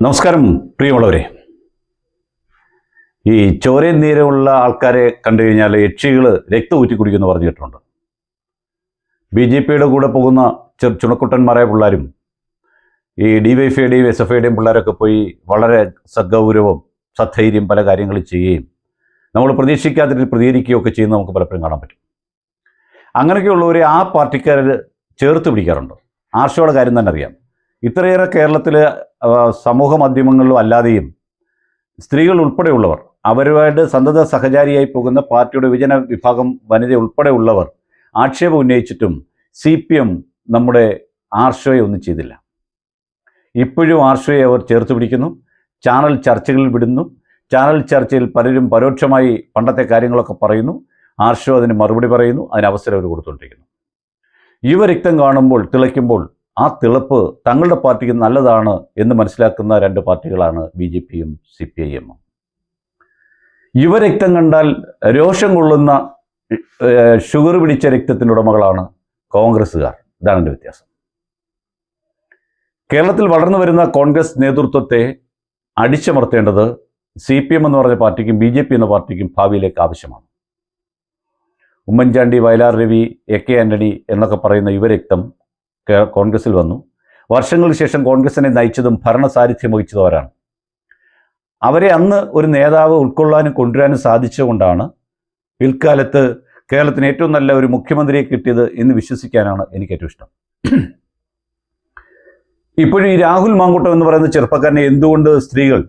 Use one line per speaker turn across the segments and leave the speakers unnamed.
നമസ്കാരം പ്രിയമുള്ളവരെ. ഈ ചോരയും നീരമുള്ള ആൾക്കാരെ കണ്ടു കഴിഞ്ഞാൽ യക്ഷികൾ രക്തം ഊറ്റി കുടിക്കുമെന്ന് പറഞ്ഞിട്ടുണ്ട്. ബി ജെ പിയുടെ കൂടെ പോകുന്ന ചെറു ചുണക്കുട്ടന്മാരായ പിള്ളേരും ഈ ഡി വൈ ഫൈയുടെയും എസ് എഫ് ഐയുടെയും പിള്ളേരൊക്കെ പോയി വളരെ സഗൗരവം സധൈര്യം പല കാര്യങ്ങളും ചെയ്യുകയും നമ്മൾ പ്രതീക്ഷിക്കാത്ത പ്രതികരിക്കുകയൊക്കെ ചെയ്യുന്ന നമുക്ക് പലപ്പോഴും കാണാൻ പറ്റും. അങ്ങനെയൊക്കെയുള്ളവരെ ആ പാർട്ടിക്കാർ ചേർത്ത് പിടിക്കാറുണ്ട്. ആർഷയുടെ കാര്യം തന്നെ അറിയാം. ഇത്രയേറെ കേരളത്തിൽ സമൂഹ മാധ്യമങ്ങളിലും അല്ലാതെയും സ്ത്രീകൾ ഉൾപ്പെടെയുള്ളവർ അവരുമായിട്ട് സന്തത സഹചാരിയായി പോകുന്ന പാർട്ടിയുടെ വിജന വിഭാഗം വനിത ഉൾപ്പെടെയുള്ളവർ ആക്ഷേപം ഉന്നയിച്ചിട്ടും സി പി എം നമ്മുടെ ആർഷയെ ഒന്നും ചെയ്തില്ല. ഇപ്പോഴും ആർഷയെ അവർ ചേർത്ത് പിടിക്കുന്നു ചാനൽ ചർച്ചകളിൽ വിടുന്നു ചാനൽ ചർച്ചയിൽ പലരും പരോക്ഷമായി പണ്ടത്തെ കാര്യങ്ങളൊക്കെ പറയുന്നു ആർഷോ അതിന് മറുപടി പറയുന്നു അതിന് അവസരം അവർ കൊടുത്തുകൊണ്ടിരിക്കുന്നു. യുവരക്തം കാണുമ്പോൾ തിളയ്ക്കുമ്പോൾ ആ തിളപ്പ് തങ്ങളുടെ പാർട്ടിക്ക് നല്ലതാണ് എന്ന് മനസ്സിലാക്കുന്ന രണ്ട് പാർട്ടികളാണ് ബി ജെ പിയും സി പി ഐ എമ്മും യുവരക്തം കണ്ടാൽ രോഷം കൊള്ളുന്ന ഷുഗർ പിടിച്ച രക്തത്തിന്റെ ഉടമകളാണ് കോൺഗ്രസ്സുകാർ. ഇതാണ് എന്റെ വ്യത്യാസം. കേരളത്തിൽ വളർന്നു വരുന്ന കോൺഗ്രസ് നേതൃത്വത്തെ അടിച്ചമർത്തേണ്ടത് സി പി എം എന്ന് പറഞ്ഞ പാർട്ടിക്കും ബി ജെ പി എന്ന പാർട്ടിക്കും ഭാവിയിലേക്ക് ആവശ്യമാണ്. ഉമ്മൻചാണ്ടി വയലാർ രവി എ കെ ആന്റണി എന്നൊക്കെ പറയുന്ന യുവരക്തം കോൺഗ്രസിൽ വന്നു. വർഷങ്ങൾക്ക് ശേഷം കോൺഗ്രസിനെ നയിച്ചതും ഭരണസാന്നിധ്യം വഹിച്ചതും അവരാണ് അവരെ അന്ന് ഒരു നേതാവ് ഉൾക്കൊള്ളാനും കൊണ്ടുവരാനും സാധിച്ചുകൊണ്ടാണ് പിൽക്കാലത്ത് കേരളത്തിന് ഏറ്റവും നല്ല ഒരു മുഖ്യമന്ത്രിയെ കിട്ടിയത് എന്ന് വിശ്വസിക്കാനാണ് എനിക്ക് ഏറ്റവും ഇഷ്ടം. ഇപ്പോഴും ഈ രാഹുൽ മാങ്കൂട്ടം എന്ന് പറയുന്ന ചെറുപ്പക്കാരനെ എന്തുകൊണ്ട് സ്ത്രീകൾ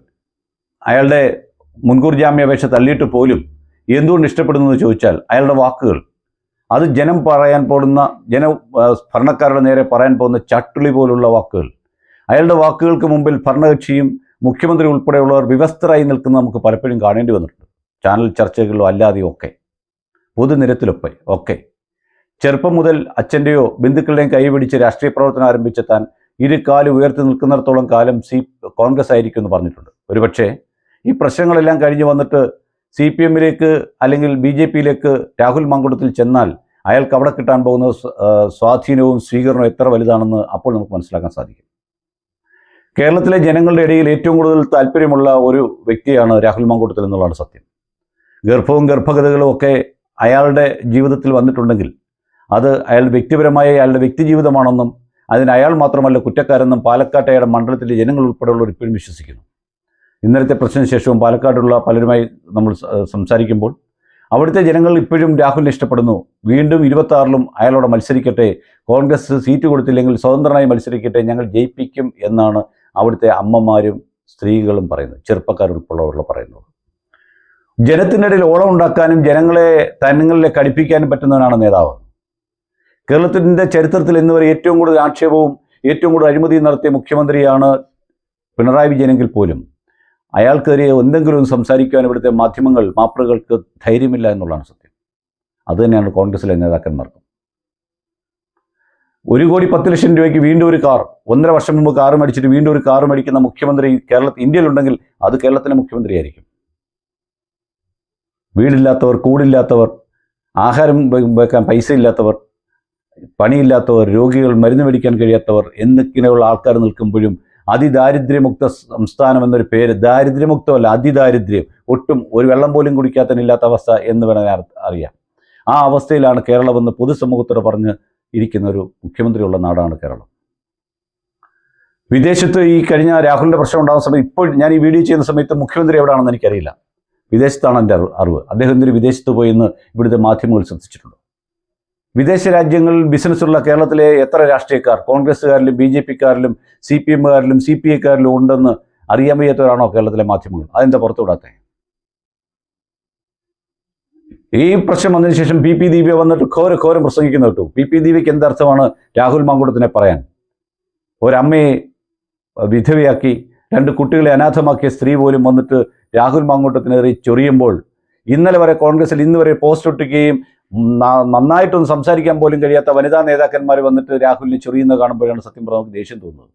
അയാളുടെ മുൻകൂർ ജാമ്യാപേക്ഷ തള്ളിയിട്ട് പോലും എന്തുകൊണ്ട് ഇഷ്ടപ്പെടുന്നു എന്ന് ചോദിച്ചാൽ അയാളുടെ വാക്കുകൾ അത് ജനം പറയാൻ പോകുന്ന ജന ഭരണക്കാരുടെ നേരെ പറയാൻ പോകുന്ന ചട്ടുളി പോലുള്ള വാക്കുകൾ. അയാളുടെ വാക്കുകൾക്ക് മുമ്പിൽ ഭരണകക്ഷിയും മുഖ്യമന്ത്രി ഉൾപ്പെടെയുള്ളവർ വിവസ്തരായി നിൽക്കുന്ന നമുക്ക് പലപ്പോഴും കാണേണ്ടി വന്നിട്ടുണ്ട്. ചാനൽ ചർച്ചകളിലോ അല്ലാതെയോ ഒക്കെ. പൊതുനിരത്തിലൊക്കെ ഒക്കെ. ചെറുപ്പം മുതൽ അച്ഛന്റെയോ ബന്ധുക്കളുടെയും കൈപിടിച്ച് രാഷ്ട്രീയ പ്രവർത്തനം ആരംഭിച്ച താൻ ഇരു കാൽ ഉയർത്തി നിൽക്കുന്നിടത്തോളം കാലം സി കോൺഗ്രസ് ആയിരിക്കും എന്ന് പറഞ്ഞിട്ടുണ്ട്. ഒരുപക്ഷേ ഈ പ്രശ്നങ്ങളെല്ലാം കഴിഞ്ഞ് വന്നിട്ട് സി പി എമ്മിലേക്ക് അല്ലെങ്കിൽ ബി ജെ പിയിലേക്ക് രാഹുൽ മങ്കുടത്തിൽ ചെന്നാൽ അയാൾക്ക് അവിടെ കിട്ടാൻ പോകുന്ന സ്വാധീനവും സ്വീകരണവും എത്ര വലുതാണെന്ന് അപ്പോൾ നമുക്ക് മനസ്സിലാക്കാൻ സാധിക്കും. കേരളത്തിലെ ജനങ്ങളുടെ ഇടയിൽ ഏറ്റവും കൂടുതൽ താല്പര്യമുള്ള ഒരു വ്യക്തിയാണ് രാഹുൽ മങ്കൂട്ടത്തിൽ എന്നുള്ളതാണ് സത്യം. ഗർഭവും ഗർഭഗതകളും ഒക്കെ അയാളുടെ ജീവിതത്തിൽ വന്നിട്ടുണ്ടെങ്കിൽ അത് അയാൾ വ്യക്തിപരമായ അയാളുടെ വ്യക്തി ജീവിതമാണെന്നും അതിന് അയാൾ മാത്രമല്ല കുറ്റക്കാരെന്നും പാലക്കാട്ട് അയാളുടെ മണ്ഡലത്തിലെ ജനങ്ങൾ ഉൾപ്പെടെയുള്ളവർ ഇപ്പോഴും വിശ്വസിക്കുന്നു. ഇന്നലത്തെ പ്രശ്നത്തിന് ശേഷവും പാലക്കാടുള്ള പലരുമായി നമ്മൾ സംസാരിക്കുമ്പോൾ അവിടുത്തെ ജനങ്ങൾ ഇപ്പോഴും രാഹുലിനെ ഇഷ്ടപ്പെടുന്നു. വീണ്ടും ഇരുപത്താറിലും അയാളോട് മത്സരിക്കട്ടെ. കോൺഗ്രസ് സീറ്റ് കൊടുത്തില്ലെങ്കിൽ സ്വതന്ത്രനായി മത്സരിക്കട്ടെ. ഞങ്ങൾ ജയിപ്പിക്കും എന്നാണ് അവിടുത്തെ അമ്മമാരും സ്ത്രീകളും പറയുന്നത്. ചെറുപ്പക്കാരുൾപ്പെടെയുള്ള പറയുന്നത്. ജനത്തിന്റെ ഇടയിൽ ഓളം ഉണ്ടാക്കാനും ജനങ്ങളെ തന്നിങ്ങളിലേക്ക് കടിപ്പിക്കാനും പറ്റുന്നവനാണ് നേതാവ്. കേരളത്തിന്റെ ചരിത്രത്തിൽ ഇന്നുവരെ ഏറ്റവും കൂടുതൽ ആക്ഷേപവും ഏറ്റവും കൂടുതൽ അഴിമതിയും നടത്തിയ മുഖ്യമന്ത്രിയാണ് പിണറായി വിജയനെങ്കിൽ പോലും. അയാൾക്കെതിരെ എന്തെങ്കിലും സംസാരിക്കുവാൻ ഇവിടുത്തെ മാധ്യമങ്ങൾ മാപ്രകൾക്ക് ധൈര്യമില്ല എന്നുള്ളതാണ് സത്യം. അതുതന്നെയാണ് കോൺഗ്രസിലെ നേതാക്കന്മാർക്ക്. ഒരു കോടി പത്ത് ലക്ഷം രൂപയ്ക്ക് വീണ്ടും ഒരു കാർ ഒന്നര വർഷം മുമ്പ് കാർ മേടിച്ചിട്ട് വീണ്ടും ഒരു കാർ മേടിക്കുന്ന മുഖ്യമന്ത്രി കേരളത്തിൽ ഇന്ത്യയിലുണ്ടെങ്കിൽ അത് കേരളത്തിലെ മുഖ്യമന്ത്രിയായിരിക്കും. വീടില്ലാത്തവർ കൂടില്ലാത്തവർ ആഹാരം വെക്കാൻ പൈസ ഇല്ലാത്തവർ പണിയില്ലാത്തവർ രോഗികൾ മരുന്ന് മേടിക്കാൻ കഴിയാത്തവർ എന്നിങ്ങനെയുള്ള ആൾക്കാർ നിൽക്കുമ്പോഴും അതിദാരിദ്ര്യമുക്ത സംസ്ഥാനം എന്നൊരു പേര് ദാരിദ്ര്യമുക്തമല്ല അതിദാരിദ്ര്യം. ഒട്ടും ഒരു വെള്ളം പോലും കുടിക്കാത്തനില്ലാത്ത അവസ്ഥ എന്ന് വേണമെങ്കിൽ അറിയാം. ആ അവസ്ഥയിലാണ് കേരളമെന്ന് പൊതുസമൂഹത്തോട് പറഞ്ഞ് ഇരിക്കുന്ന ഒരു മുഖ്യമന്ത്രിയുള്ള നാടാണ് കേരളം. വിദേശത്ത് ഈ കഴിഞ്ഞ രാഹുലിന്റെ പ്രശ്നം ഉണ്ടാകുന്ന സമയത്ത് ഇപ്പോൾ ഞാൻ ഈ വീഡിയോ ചെയ്യുന്ന സമയത്ത് മുഖ്യമന്ത്രി എവിടെയാണെന്ന് എനിക്കറിയില്ല. വിദേശത്താണ് എന്റെ അറിവ്. അദ്ദേഹം എന്തിനു വിദേശത്ത് പോയി എന്ന് ഇവിടുത്തെ മാധ്യമങ്ങൾ ശ്രദ്ധിച്ചിട്ടുണ്ട്? വിദേശ രാജ്യങ്ങളിൽ ബിസിനസ്സുള്ള കേരളത്തിലെ എത്ര രാഷ്ട്രീയക്കാർ കോൺഗ്രസ്സുകാരിലും ബി ജെ പിക്കാരിലും സി പി എമ്മുകാരിലും സി പി ഐക്കാരിലും ഉണ്ടെന്ന് അറിയാൻ വയ്യാത്തവരാണോ കേരളത്തിലെ മാധ്യമങ്ങൾ? അതെന്താ പുറത്തുവിടാത്തെ? ഈ പ്രശ്നം വന്നതിന് ശേഷം പി പി ദീപ വന്നിട്ട് ഘോര ഘോരം പ്രസംഗിക്കുന്ന കേട്ടു. പി പി ദീപയ്ക്ക് എന്തർത്ഥമാണ് രാഹുൽ മാങ്കുടത്തിനെ പറയാൻ? ഒരമ്മയെ വിധവയാക്കി രണ്ട് കുട്ടികളെ അനാഥമാക്കിയ സ്ത്രീ പോലും വന്നിട്ട് രാഹുൽ മാങ്കൂട്ടത്തിനെതിരെ ചൊറിയുമ്പോൾ ഇന്നലെ വരെ കോൺഗ്രസിൽ ഇന്ന് വരെ പോസ്റ്റ് ഒട്ടിക്കുകയും നന്നായിട്ടൊന്നും സംസാരിക്കാൻ പോലും കഴിയാത്ത വനിതാ നേതാക്കന്മാർ വന്നിട്ട് രാഹുലിനെ ചൊറിയുന്നത് കാണുമ്പോഴാണ് സത്യം പറഞ്ഞാൽ നമുക്ക് ദേഷ്യം തോന്നുന്നത്.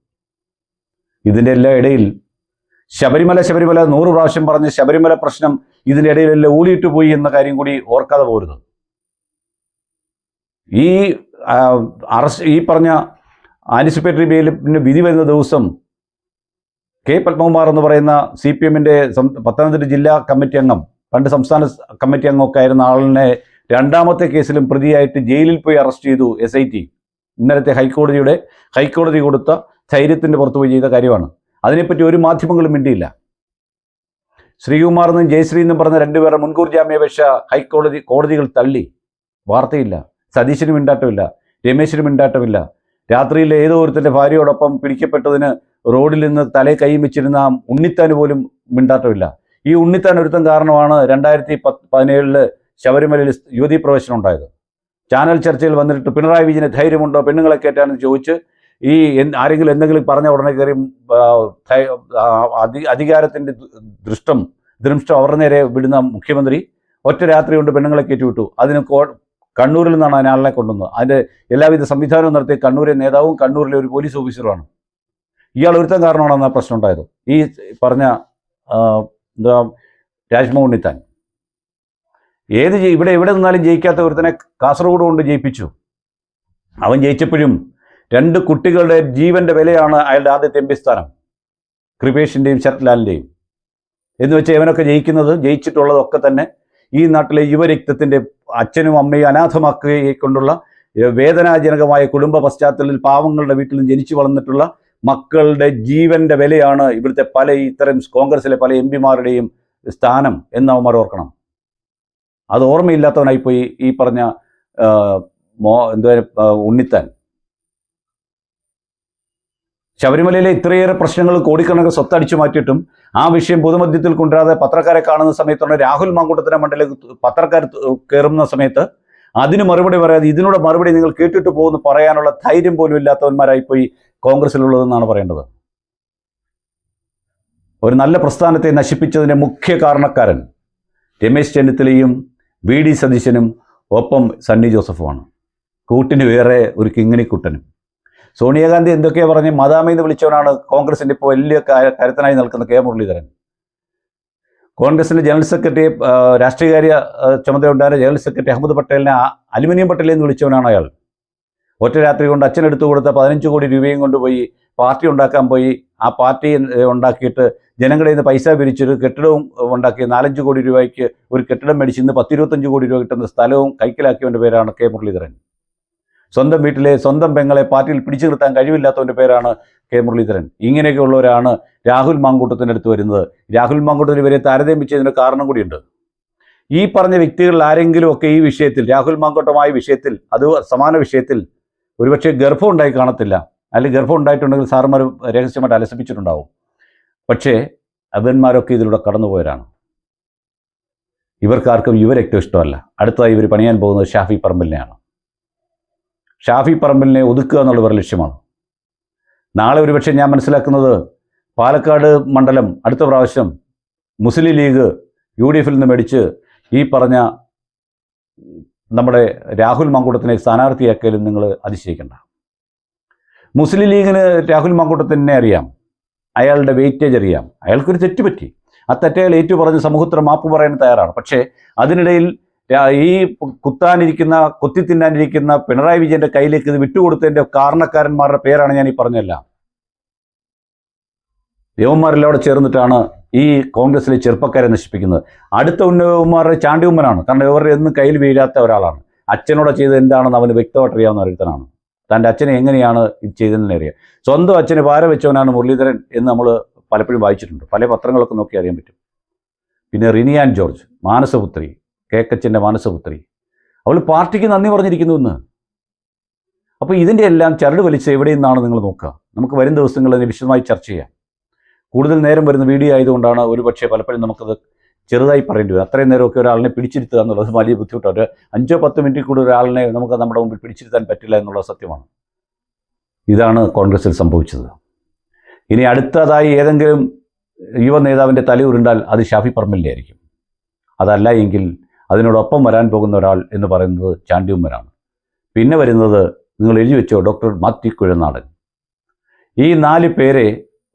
ഇതിന്റെ എല്ലാ ഇടയിൽ ശബരിമല ശബരിമല നൂറ് പ്രാവശ്യം പറഞ്ഞ് ശബരിമല പ്രശ്നം ഇതിന്റെ ഇടയിലെല്ലാം ഊളിയിട്ട് പോയി എന്ന കാര്യം കൂടി ഓർക്കാതെ പോരുത്. ഈ അറസ്റ്റ് ഈ പറഞ്ഞ ആന്റിസിപ്പേറ്ററി ബെയിലിന് വിധി വരുന്ന ദിവസം കെ പത്മകുമാർ എന്ന് പറയുന്ന സി പി എമ്മിന്റെ പത്തനംതിട്ട ജില്ലാ കമ്മിറ്റി അംഗം പണ്ട് സംസ്ഥാന കമ്മിറ്റി അംഗമൊക്കെ ആയിരുന്ന ആളിനെ രണ്ടാമത്തെ കേസിലും പ്രതിയായിട്ട് ജയിലിൽ പോയി അറസ്റ്റ് ചെയ്തു എസ് ഐ ടി ഇന്നലത്തെ ഹൈക്കോടതിയുടെ ഹൈക്കോടതി കൊടുത്ത ധൈര്യത്തിന്റെ പുറത്തു പോയി ചെയ്ത കാര്യമാണ്. അതിനെപ്പറ്റി ഒരു മാധ്യമങ്ങളും മിണ്ടിയില്ല. ശ്രീകുമാർ എന്നും ജയശ്രീ എന്നും പറഞ്ഞ രണ്ടുപേരുടെ മുൻകൂർ ജാമ്യാപേക്ഷ ഹൈക്കോടതി കോടതികൾ തള്ളി. വാർത്തയില്ല. സതീശനും മിണ്ടാട്ടമില്ല. രമേശിന് മിണ്ടാട്ടമില്ല. രാത്രിയിലെ ഏതോ ഒരുത്തിന്റെ ഭാര്യയോടൊപ്പം പിടിക്കപ്പെട്ടതിന് റോഡിൽ നിന്ന് തലേ കൈയും വെച്ചിരുന്ന ഉണ്ണിത്താൻ പോലും മിണ്ടാട്ടമില്ല. ഈ ഉണ്ണിത്താൻ ഒരുത്തൻ കാരണമാണ് രണ്ടായിരത്തി പത്ത് പതിനേഴിൽ ശബരിമലയിൽ യുവതി പ്രവേശനം ഉണ്ടായത്. ചാനൽ ചർച്ചയിൽ വന്നിട്ട് പിണറായി വിജയന് ധൈര്യമുണ്ടോ? പെണ്ണുങ്ങളെ കയറ്റാനെന്ന് ചോദിച്ച് ഈ ആരെങ്കിലും എന്തെങ്കിലും പറഞ്ഞ ഉടനെ കയറി അധികാരത്തിന്റെ ദൃഷ്ടം ദൃഷ്ടം അവരുടെ നേരെ വിടുന്ന മുഖ്യമന്ത്രി ഒറ്റ രാത്രി കൊണ്ട് പെണ്ണുങ്ങളെ കയറ്റി വിട്ടു. അതിന് കണ്ണൂരിൽ നിന്നാണ് അതിനാളിനെ കൊണ്ടുവന്നത്. അതിന്റെ എല്ലാവിധ സംവിധാനവും നടത്തിയ കണ്ണൂരിലെ നേതാവും കണ്ണൂരിലെ ഒരു പോലീസ് ഓഫീസറുമാണ്. ഇയാൾ ഒരുത്തം കാരണമാണ് ആ പ്രശ്നം ഉണ്ടായത്. ഈ പറഞ്ഞ എന്താ രാജ്മോഹൻ ഉണ്ണിത്താൻ. ഏത് ഇവിടെ എവിടെ നിന്നാലും ജയിക്കാത്ത ഒരുത്തനെ കാസർഗോഡ് കൊണ്ട് ജയിപ്പിച്ചു. അവൻ ജയിച്ചപ്പോഴും രണ്ട് കുട്ടികളുടെ ജീവന്റെ വിലയാണ് അയാളുടെ ആദ്യത്തെ എം പി സ്ഥാനം. കൃപേഷിന്റെയും ശരത്ലാലിന്റെയും എന്ന് വെച്ചാൽ ഇവനൊക്കെ ജയിക്കുന്നത് ജയിച്ചിട്ടുള്ളതൊക്കെ തന്നെ ഈ നാട്ടിലെ യുവരക്തത്തിന്റെ അച്ഛനും അമ്മയും അനാഥമാക്കുകയെ കൊണ്ടുള്ള വേദനാജനകമായ കുടുംബ പശ്ചാത്തലത്തിൽ പാവങ്ങളുടെ വീട്ടിലും ജനിച്ചു വളർന്നിട്ടുള്ള മക്കളുടെ ജീവന്റെ വിലയാണ് ഇവിടുത്തെ പല ഇത്തരം കോൺഗ്രസിലെ പല എം പിമാരുടെയും സ്ഥാനം എന്ന് അവന്മാർ ഓർക്കണം. അത് ഓർമ്മയില്ലാത്തവനായിപ്പോയി ഈ പറഞ്ഞ മോ എന്താ ഉണ്ണിത്താൻ. ശബരിമലയിലെ ഇത്രയേറെ പ്രശ്നങ്ങൾ കോടിക്കണക്കിന് സ്വത്തടിച്ചു മാറ്റിയിട്ടും ആ വിഷയം പൊതുമധ്യത്തിൽ കൊണ്ടുവരാതെ പത്രക്കാരെ കാണുന്ന സമയത്താണ് രാഹുൽ മാങ്കൂട്ടത്തിന്റെ മണ്ഡലം പത്രക്കാർ കയറുന്ന സമയത്ത് അതിന് മറുപടി പറയാതെ ഇതിനോട് മറുപടി നിങ്ങൾ കേട്ടിട്ട് പോകുന്നു പറയാനുള്ള ധൈര്യം പോലും ഇല്ലാത്തവന്മാരായി പോയി കോൺഗ്രസിലുള്ളതെന്നാണ് പറയേണ്ടത്. ഒരു നല്ല പ്രസ്ഥാനത്തെ നശിപ്പിച്ചതിന്റെ മുഖ്യ കാരണക്കാരൻ രമേശ് ചെന്നിത്തലയും വി ഡി സതീശനും ഒപ്പം സണ്ണി ജോസഫുമാണ്. കൂട്ടിന് വേറെ ഒരു കിങ്ങിണിക്കുട്ടനും. സോണിയാഗാന്ധി എന്തൊക്കെയാ പറഞ്ഞ് മദാമി എന്ന് വിളിച്ചവനാണ് കോൺഗ്രസിന്റെ ഇപ്പോൾ വലിയ കരുത്തനായി നിൽക്കുന്ന കെ മുരളീധരൻ. കോൺഗ്രസിന്റെ ജനറൽ സെക്രട്ടറി രാഷ്ട്രീയകാര്യ ചുമതല ഉണ്ടായിരുന്ന ജനറൽ സെക്രട്ടറി അഹമ്മദ് പട്ടേലിനെ അലുമിനിയം പട്ടേൽ എന്ന് വിളിച്ചവനാണ് അയാൾ. ഒറ്റ രാത്രി കൊണ്ട് അച്ഛൻ എടുത്തു കൊടുത്ത പതിനഞ്ച് കോടി രൂപയും കൊണ്ടുപോയി പാർട്ടി ഉണ്ടാക്കാൻ പോയി ആ പാർട്ടി ഉണ്ടാക്കിയിട്ട് ജനങ്ങളിൽ നിന്ന് പൈസ പിരിച്ചൊരു കെട്ടിടവും ഉണ്ടാക്കി നാലഞ്ച് കോടി രൂപയ്ക്ക് ഒരു കെട്ടിടം മേടിച്ച് ഇന്ന് പത്തിരുപത്തഞ്ച് കോടി രൂപ കിട്ടുന്ന സ്ഥലവും കൈക്കലാക്കിയവന്റെ പേരാണ് കെ മുരളീധരൻ. സ്വന്തം വീട്ടിലെ സ്വന്തം പെങ്ങളെ പാർട്ടിയിൽ പിടിച്ചു നിർത്താൻ കഴിവില്ലാത്തവന്റെ പേരാണ് കെ മുരളീധരൻ. ഇങ്ങനെയൊക്കെയുള്ളവരാണ് രാഹുൽ മാങ്കൂട്ടത്തിന്റെ അടുത്ത് വരുന്നത്. രാഹുൽ മാങ്കൂട്ടത്തിന് ഇവരെ താരതമ്യിച്ചതിന് കാരണം കൂടിയുണ്ട്. ഈ പറഞ്ഞ വ്യക്തികളിൽ ആരെങ്കിലും ഒക്കെ ഈ വിഷയത്തിൽ രാഹുൽ മാങ്കൂട്ടമായ വിഷയത്തിൽ അത് സമാന വിഷയത്തിൽ ഒരുപക്ഷെ ഗർഭം ഉണ്ടായി കാണത്തില്ല. അല്ലെങ്കിൽ ഗർഭം ഉണ്ടായിട്ടുണ്ടെങ്കിൽ സാറുമാർ രഹസ്യമായിട്ട് അലസിപ്പിച്ചിട്ടുണ്ടാവും. പക്ഷേ അവന്മാരൊക്കെ ഇതിലൂടെ കടന്നുപോയവരാണ് ഇവർക്കാർക്കും ഇവരേറ്റവും ഇഷ്ടമല്ല. അടുത്തതായി ഇവർ പണിയാൻ പോകുന്നത് ഷാഫി പറമ്പലിനെയാണ്. ഷാഫി പറമ്പലിനെ ഒതുക്കുക എന്നുള്ള ഇവരുടെ ലക്ഷ്യമാണ്. നാളെ ഒരുപക്ഷെ ഞാൻ മനസ്സിലാക്കുന്നത് പാലക്കാട് മണ്ഡലം അടുത്ത പ്രാവശ്യം മുസ്ലിം ലീഗ് യു ഡി എഫിൽ നിന്ന് മേടിച്ച് ഈ പറഞ്ഞ നമ്മുടെ രാഹുൽ മാങ്കൂട്ടത്തിനെ സ്ഥാനാർത്ഥിയാക്കിയാലും നിങ്ങൾ അതിശയിക്കണ്ട. മുസ്ലിം ലീഗിന് രാഹുൽ മാങ്കൂട്ടത്തിനെ അറിയാം. അയാളുടെ വെയിറ്റേജ് അറിയാം. അയാൾക്കൊരു തെറ്റ് പറ്റി. ആ തെറ്റ് അയാൾ ഏറ്റു പറഞ്ഞ് സമൂഹത്തിന് മാപ്പ് പറയാൻ തയ്യാറാണ്. പക്ഷേ അതിനിടയിൽ ഈ കുത്താനിരിക്കുന്ന കൊത്തി തിന്നാനിരിക്കുന്ന പിണറായി വിജയന്റെ കയ്യിലേക്ക് ഇത് വിട്ടുകൊടുത്തതിന്റെ കാരണക്കാരന്മാരുടെ പേരാണ് ഞാൻ ഈ പറഞ്ഞല്ല ദേവന്മാരെല്ലാം ചേർന്നിട്ടാണ് ഈ കോൺഗ്രസിലെ ചെറുപ്പക്കാരെ നശിപ്പിക്കുന്നത്. അടുത്ത ഉന്നതന്മാരുടെ ചാണ്ടി ഉമ്മനാണ് കാരണം ഇവരുടെ ഒന്നും കയ്യിൽ വീഴാത്ത ഒരാളാണ്. അച്ഛനോട് ചെയ്ത് എന്താണെന്ന് അവന് വ്യക്തമായിട്ട് അറിയാവുന്ന ഒരുത്തനാണ്. തന്റെ അച്ഛനെ എങ്ങനെയാണ് ഇത് ചെയ്തതെന്ന് അറിയാം. സ്വന്തം അച്ഛന് പാര വെച്ചവനാണ് മുരളീധരൻ എന്ന് നമ്മൾ പലപ്പോഴും വായിച്ചിട്ടുണ്ട്. പല പത്രങ്ങളൊക്കെ നോക്കി അറിയാൻ പറ്റും. പിന്നെ റിനിയാൻ ജോർജ് മാനസപുത്രി കേക്കച്ചന്റെ മാനസപുത്രി. അവൾ പാർട്ടിക്ക് നന്ദി പറഞ്ഞിരിക്കുന്നു എന്ന് അപ്പോൾ ഇതിന്റെ എല്ലാം ചരട് വലിച്ച് എവിടെ നിന്നാണ് നിങ്ങൾ നോക്കുക? നമുക്ക് വരും ദിവസങ്ങളിൽ വിശദമായി ചർച്ച ചെയ്യാം. കൂടുതൽ നേരം വരുന്ന വീഡിയോ ആയതുകൊണ്ടാണ് ഒരുപക്ഷെ പലപ്പോഴും നമുക്കത് ചെറുതായി പറയേണ്ടി വരും. അത്രയും നേരമൊക്കെ ഒരാളിനെ പിടിച്ചിരുത്തുക എന്നുള്ളത് വലിയ ബുദ്ധിമുട്ടാണ്. ഒരു അഞ്ചോ പത്ത് മിനിറ്റിൽ കൂടി ഒരാളിനെ നമുക്ക് നമ്മുടെ മുമ്പിൽ പിടിച്ചിരുത്താൻ പറ്റില്ല എന്നുള്ള സത്യമാണ്. ഇതാണ് കോൺഗ്രസിൽ സംഭവിച്ചത്. ഇനി അടുത്തതായി ഏതെങ്കിലും യുവ നേതാവിന്റെ തല ഉരുണ്ടാൽ അത് ഷാഫി പറമ്പലിന്റെ ആയിരിക്കും. അതല്ല എങ്കിൽ അതിനോടൊപ്പം വരാൻ പോകുന്ന ഒരാൾ എന്ന് പറയുന്നത് ചാണ്ടിയുമ്മനാണ് പിന്നെ വരുന്നത് നിങ്ങൾ എഴുതി വെച്ചോ ഡോക്ടർ മാത്യു കുഴനാടൻ. ഈ നാല് പേരെ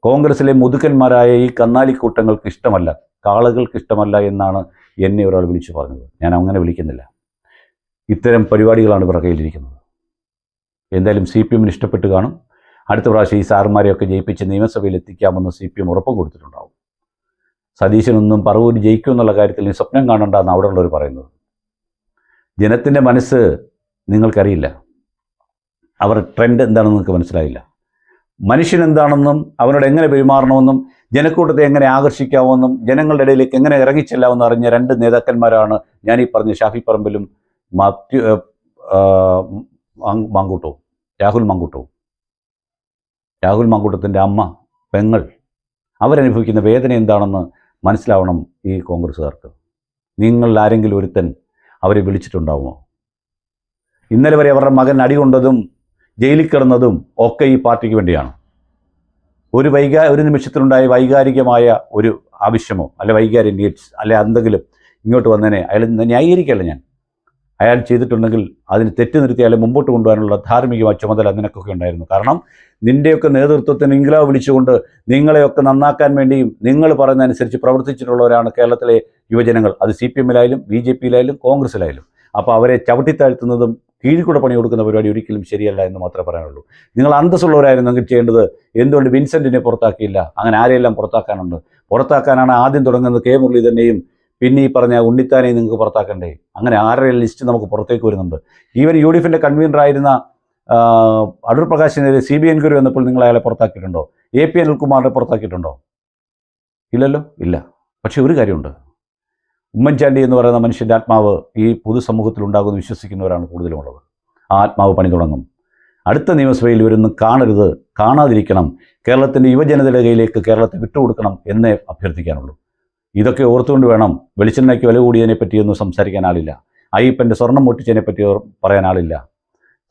കോൺഗ്രസിലെ മുതുക്കന്മാരായ ഈ കന്നാലിക്കൂട്ടങ്ങൾക്ക് ഇഷ്ടമല്ല. കാളുകൾക്ക് ഇഷ്ടമല്ല എന്നാണ് എന്നെ ഒരാൾ വിളിച്ചു പറഞ്ഞത്. ഞാൻ അങ്ങനെ വിളിക്കുന്നില്ല. ഇത്തരം പരിപാടികളാണ് ഇവരുടെ കയ്യിലിരിക്കുന്നത് എന്തായാലും സി പി എമ്മിന് ഇഷ്ടപ്പെട്ട് കാണും. അടുത്ത പ്രാവശ്യം ഈ സാറുമാരെയൊക്കെ ജയിപ്പിച്ച് നിയമസഭയിൽ എത്തിക്കാമെന്ന് സി പി എം ഉറപ്പ് കൊടുത്തിട്ടുണ്ടാവും. സതീശനൊന്നും പറവൂർ ജയിക്കും എന്നുള്ള കാര്യത്തിൽ നീ സ്വപ്നം കാണണ്ടെന്ന് അവിടെ ഉള്ളവർ പറയുന്നത്. ജനത്തിന്റെ മനസ്സ് നിങ്ങൾക്കറിയില്ല. അവർ ട്രെൻഡ് എന്താണെന്ന് നിങ്ങൾക്ക് മനസ്സിലായില്ല. മനുഷ്യൻ എന്താണെന്നും അവനോട് എങ്ങനെ പെരുമാറണമെന്നും ജനക്കൂട്ടത്തെ എങ്ങനെ ആകർഷിക്കാമെന്നും ജനങ്ങളുടെ ഇടയിലേക്ക് എങ്ങനെ ഇറങ്ങിച്ചെല്ലാമെന്ന് അറിഞ്ഞ രണ്ട് നേതാക്കന്മാരാണ് ഞാൻ ഈ പറഞ്ഞ ഷാഫി പറമ്പിലും മാത്യു മാങ്കൂട്ടവും രാഹുൽ മാങ്കൂട്ടവും. രാഹുൽ മാങ്കൂട്ടത്തിന്റെ അമ്മ പെങ്ങൾ അവരനുഭവിക്കുന്ന വേദന എന്താണെന്ന് മനസ്സിലാവണം ഈ കോൺഗ്രസ്സുകാർക്ക്. നിങ്ങളിൽ ആരെങ്കിലും ഒരുത്തൻ അവരെ വിളിച്ചിട്ടുണ്ടാവുമോ? ഇന്നലെ വരെ അവരുടെ മകൻ അടികൊണ്ടതും ജയിലിൽ കിടന്നതും ഒക്കെ ഈ പാർട്ടിക്ക് വേണ്ടിയാണ്. ഒരു വൈകാ ഒരു നിമിഷത്തിലുണ്ടായ വൈകാരികമായ ഒരു ആവശ്യമോ അല്ലെ വൈകാരിക നീഡ്സ് അല്ലെ എന്തെങ്കിലും ഇങ്ങോട്ട് വന്നതിനെ അയാൾ ന്യായീകരിക്കല്ല ഞാൻ. അയാൾ ചെയ്തിട്ടുണ്ടെങ്കിൽ അതിന് തെറ്റ് നിർത്തി അയാളെ മുമ്പോട്ട് കൊണ്ടുപോകാനുള്ള ധാർമ്മികമായ ചുമതല നിനക്കൊക്കെ ഉണ്ടായിരുന്നു. കാരണം നിന്റെയൊക്കെ നേതൃത്വത്തിന് ഇംഗ്ലാവ് വിളിച്ചുകൊണ്ട് നിങ്ങളെയൊക്കെ നന്നാക്കാൻ വേണ്ടിയും നിങ്ങൾ പറയുന്നതനുസരിച്ച് പ്രവർത്തിച്ചിട്ടുള്ളവരാണ് കേരളത്തിലെ യുവജനങ്ങൾ. അത് സി പി എമ്മിലായാലും ബി ജെ പിയിലായാലും കോൺഗ്രസ്സിലായാലും. അപ്പോൾ അവരെ ചവിട്ടിത്താഴ്ത്തുന്നതും കീഴിൽ കൂടെ പണി കൊടുക്കുന്ന പരിപാടി ഒരിക്കലും ശരിയല്ല എന്ന് മാത്രമേ പറയാനുള്ളൂ. നിങ്ങൾ അന്തസ്സുള്ളവരായിരുന്നെങ്കിൽ ചെയ്യേണ്ടത് എന്തുകൊണ്ട് വിൻസെന്റിനെ പുറത്താക്കിയില്ല? അങ്ങനെ ആരെയെല്ലാം പുറത്താക്കാനുണ്ട്? പുറത്താക്കാനാണ് ആദ്യം തുടങ്ങുന്നത് കെ മുരളീധരനെയും പിന്നെ ഈ പറഞ്ഞ ഉണ്ണിത്താനെയും നിങ്ങൾക്ക് പുറത്താക്കണ്ടേ? അങ്ങനെ ആരുടെ ലിസ്റ്റ് നമുക്ക് പുറത്തേക്ക് വരുന്നുണ്ട്? ഈവൻ യു ഡി എഫിന്റെ കൺവീനറായിരുന്ന അടൂർ പ്രകാശിനെതിരെ സി ബി എൻക്വയറി വന്നപ്പോൾ നിങ്ങൾ അയാളെ പുറത്താക്കിയിട്ടുണ്ടോ? A P അനിൽകുമാറിനെ പുറത്താക്കിയിട്ടുണ്ടോ? ഇല്ലല്ലോ? ഇല്ല. പക്ഷേ ഒരു കാര്യമുണ്ട്. ഉമ്മൻചാണ്ടി എന്ന് പറയുന്ന മനുഷ്യന്റെ ആത്മാവ് ഈ പൊതുസമൂഹത്തിൽ ഉണ്ടാകുമെന്ന് വിശ്വസിക്കുന്നവരാണ് കൂടുതലുമുള്ളത്. ആ ആത്മാവ് പണി തുടങ്ങും. അടുത്ത നിയമസഭയിൽ ഇവരൊന്നും കാണരുത് കാണാതിരിക്കണം. കേരളത്തിന്റെ യുവജനതയുടെ കയ്യിലേക്ക് കേരളത്തെ വിട്ടുകൊടുക്കണം എന്നേ അഭ്യർത്ഥിക്കാനുള്ളൂ. ഇതൊക്കെ ഓർത്തുകൊണ്ട് വേണം വെളിച്ചെണ്ണയ്ക്ക് വില കൂടിയതിനെ പറ്റിയൊന്നും സംസാരിക്കാൻ ആളില്ല. അയ്യപ്പന്റെ സ്വർണം മുട്ടിച്ചതിനെ പറ്റി ഓർ- പറയാൻ ആളില്ല.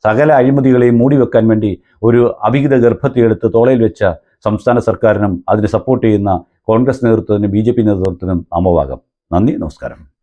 സകല അഴിമതികളെയും മൂടി വെക്കാൻ വേണ്ടി ഒരു അവിഹിത ഗർഭത്തെ എടുത്ത് തോളയിൽ വെച്ച സംസ്ഥാന സർക്കാരിനും അതിനെ സപ്പോർട്ട് ചെയ്യുന്ന കോൺഗ്രസ് നേതൃത്വത്തിനും ബി ജെ പി നേതൃത്വത്തിനും നാമഭാഗം നന്ദി നമസ്കാരം.